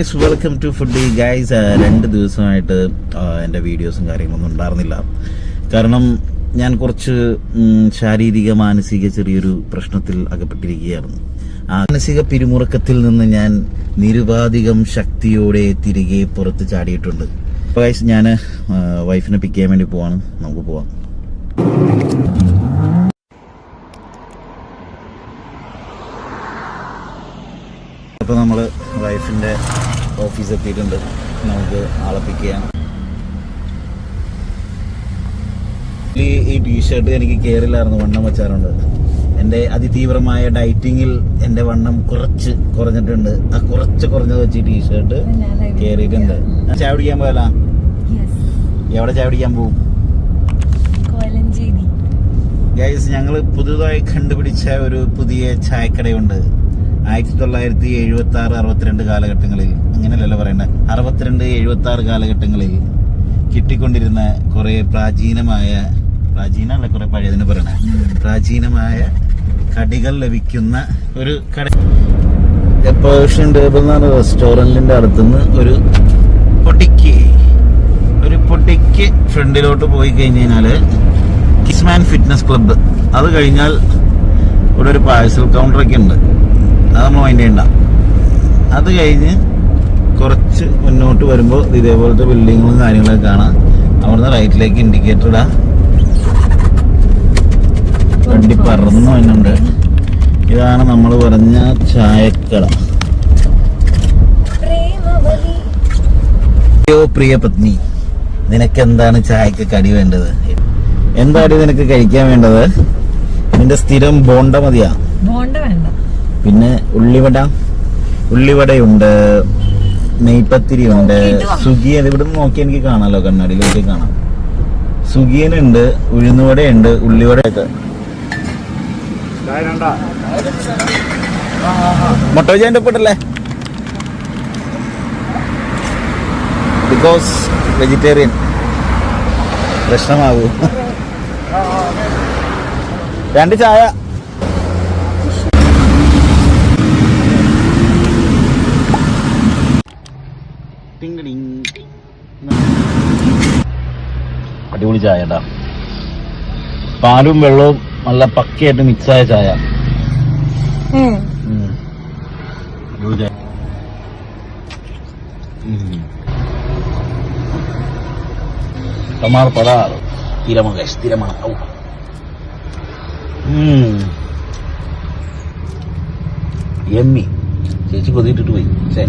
Guys welcome to foodie guys രണ്ട് ദിവസമായിട്ട് എന്റെ വീഡിയോസും കാര്യങ്ങളൊന്നും ഉണ്ടായിരുന്നില്ല. കാരണം ഞാൻ കുറച്ച് ശാരീരിക മാനസിക ചെറിയൊരു പ്രശ്നത്തിൽ അകപ്പെട്ടിരിക്കുകയായിരുന്നു. മാനസിക പിരിമുറുക്കത്തിൽ നിന്ന് ഞാൻ നിരുപാധികം ശക്തിയോടെ തിരികെ പുറത്ത് ചാടിയിട്ടുണ്ട്. അപ്പോൾ ഗൈസ് ഞാൻ വൈഫിനെ പിക്ക് ചെയ്യാൻ വേണ്ടി പോവാണ്. നമുക്ക് പോവാം. അപ്പോൾ നമ്മൾ വൈഫിന്റെ ഓഫീസ് എത്തിയിട്ടുണ്ട്. നമുക്ക് ആളെ പിക്ക് ചെയ്യാം. ഈ ടീഷർട്ട് എനിക്ക് കയറില്ലായിരുന്നു വണ്ണം വെച്ചാറുണ്ട്. എന്റെ അതിതീവ്രമായ ഡയറ്റിങ്ങിൽ എന്റെ വണ്ണം കുറച്ച് കുറഞ്ഞിട്ടുണ്ട്. ആ കുറച്ച് കുറഞ്ഞത് വെച്ച് ഈ ടീഷർട്ട് കയറിയിട്ടുണ്ട് ചായ പിടിക്കാൻ പോയാലാ? എവിടെ ചായ പോകും ഗൈസ് ഞങ്ങൾ പുതുതായി കണ്ടുപിടിച്ച ഒരു പുതിയ ചായക്കടയുണ്ട്. ആയിരത്തി തൊള്ളായിരത്തി എഴുപത്തി ആറ് അറുപത്തിരണ്ട് കാലഘട്ടങ്ങളിൽ. അങ്ങനെയല്ലല്ലോ പറയുന്നത് അറുപത്തിരണ്ട് എഴുപത്തി ആറ് കാലഘട്ടങ്ങളിൽ കിട്ടിക്കൊണ്ടിരുന്ന കുറെ പ്രാചീനമായ പ്രാചീന അല്ല കുറെ പഴയതിന് പറയണ. പ്രാചീനമായ കടികൾ ലഭിക്കുന്ന ഒരു കട എപ്പോഷൻ ടേബിൾ എന്നാണ് റെസ്റ്റോറന്റിന്റെ അടുത്തുനിന്ന് ഒരു പൊട്ടിക്ക് ഒരു പൊട്ടിക്ക് ഫ്രണ്ടിലോട്ട് പോയി കഴിഞ്ഞ് കഴിഞ്ഞാൽ കിസ്മാൻ ഫിറ്റ്നസ് ക്ലബ്ബ് അത് കഴിഞ്ഞാൽ ഇവിടെ ഒരു പാഴ്സൽ കൗണ്ടറൊക്കെ ഉണ്ട്. അത് നമ്മൾ മൈൻഡ് ചെയ്യണ്ട. അത് കഴിഞ്ഞ് കുറച്ച് മുന്നോട്ട് വരുമ്പോൾ ഇതേപോലത്തെ ബിൽഡിങ്ങുകളും കാര്യങ്ങളൊക്കെ കാണാം. അവിടുന്ന് റൈറ്റിലേക്ക് ഇൻഡിക്കേറ്റർ ഇടാ. വണ്ടി പറന്നു വന്നുണ്ട് ഇതാണ് നമ്മൾ പറഞ്ഞ ചായക്കട. പ്രിയ പത്നി നിനക്ക് എന്താണ് ചായക്ക് കടി വേണ്ടത്? എന്താണ് നിനക്ക് കഴിക്കാൻ വേണ്ടത്? നിന്റെ സ്ഥിരം ബോണ്ട മതിയാ? ബോണ്ട വേണ്ട. പിന്നെ ഉള്ളിവട. ഉള്ളിവടയുണ്ട്. നെയ്പത്തിരി ഉണ്ട്. ഇവിടുന്ന് സുഗിയൻ ഇവിടെ നിന്ന് നോക്കി എനിക്ക് കാണാലോ കണ്ണാടിയിലേക്ക് കാണാം. സുഗിയനുണ്ട് ഉഴുന്നുവടയുണ്ട് ഉള്ളിവട ഒക്കെ ബജിന്റെ ഒപ്പിട്ടല്ലേ ബിക്കോസ് വെജിറ്റേറിയൻ പ്രശ്നമാകൂ. രണ്ട് ചായ. അടിപൊളി ചായ കേട്ടാ പാലും വെള്ളവും നല്ല പക്കയായിട്ട് മിക്സായ ചായ. Tomar parado. Guys, ചേച്ചി കൊതിയിട്ടിട്ട് പോയി. ചേ